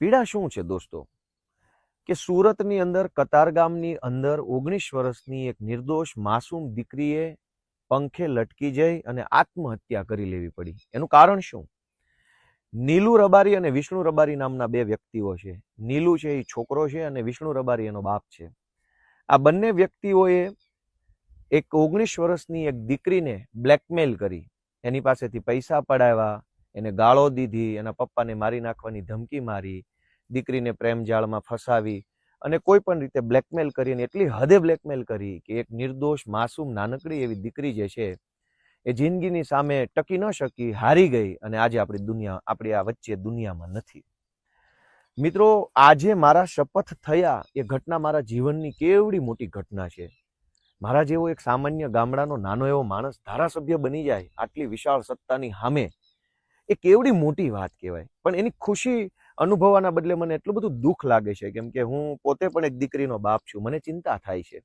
પીડા શું છે દોસ્તો? કે સુરતની અંદર કતારગામની અંદર ઓગણીસ વર્ષની એક નિર્દોષ માસૂમ દીકરીએ પંખે લટકી જઈ અને આત્મહત્યા કરી લેવી પડી. એનું કારણ શું? નીલુ રબારી અને વિષ્ણુ રબારી નામના બે વ્યક્તિઓ છે. નીલુ છે એ છોકરો છે અને વિષ્ણુ રબારી એનો બાપ છે. આ બંને વ્યક્તિઓએ એક ઓગણીસ વર્ષની એક દીકરીને બ્લેકમેલ કરી. એની પાસેથી પૈસા પડાવ્યા એને ગાળો દીધી, એના પપ્પાને મારી નાખવાની ધમકી મારી, દીકરીને પ્રેમ જાળમાં ફસાવી અને કોઈ પણ રીતે બ્લેકમેલ કરી અને એટલી હદે બ્લેકમેલ કરી કે એક નિર્દોષ, માસૂમ નાનકડી એવી દીકરી જે છે, એ જિંદગીની સામે ટકી ન શકી, હારી ગઈ અને આજે આપણી દુનિયા, આપણી આ વચ્ચે દુનિયામાં નથી. મિત્રો, આજે મારા શપથ થયા એ ઘટના મારા જીવનની કેવડી મોટી ઘટના છે. મારા જેવો એક સામાન્ય ગામડાનો નાનો એવો માણસ ધારાસભ્ય બની જાય, આટલી વિશાળ સત્તાની સામે એ કેવડી મોટી વાત કહેવાય. પણ એની ખુશી અનુભવવાના બદલે મને એટલું બધું દુઃખ લાગે છે, કેમ કે હું પોતે પણ એક દીકરીનો બાપ છું, મને ચિંતા થાય છે.